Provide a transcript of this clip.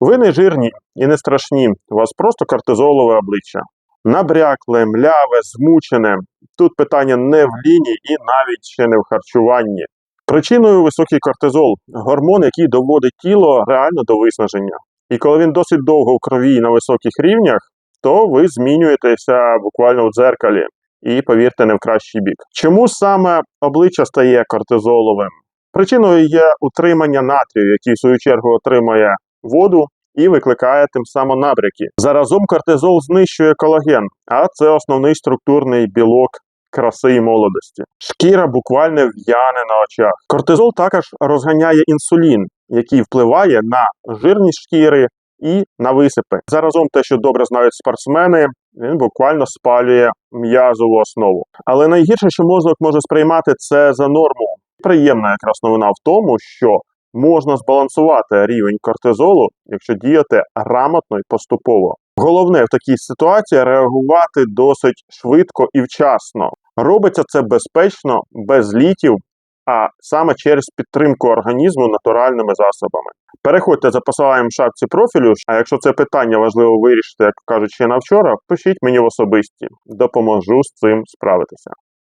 Ви не жирні і не страшні, у вас просто кортизолове обличчя. Набрякле, мляве, змучене. Тут питання не в лінії і навіть ще не в харчуванні. Причиною високий кортизол гормон, який доводить тіло реально до виснаження. І коли він досить довго в крові на високих рівнях, то ви змінюєтеся буквально в дзеркалі. І повірте, не в кращий бік. Чому саме обличчя стає кортизоловим? Причиною є утримання натрію, який в свою чергу отримує воду і викликає тим самим набряки. Заразом кортизол знищує колаген, а це основний структурний білок краси і молодості. Шкіра буквально в'яне на очах. Кортизол також розганяє інсулін, який впливає на жирність шкіри і на висипи. Заразом те, що добре знають спортсмени, він буквально спалює м'язову основу. Але найгірше, що мозок може сприймати, це за норму. Приємна якраз новина в тому, що можна збалансувати рівень кортизолу, якщо діяти грамотно і поступово. Головне в такій ситуації реагувати досить швидко і вчасно. Робиться це безпечно, без ліків, а саме через підтримку організму натуральними засобами. Переходьте за посиланням в шапці профілю. А якщо це питання важливо вирішити, як кажуть ще на вчора, пишіть мені в особисті. Допоможу з цим справитися.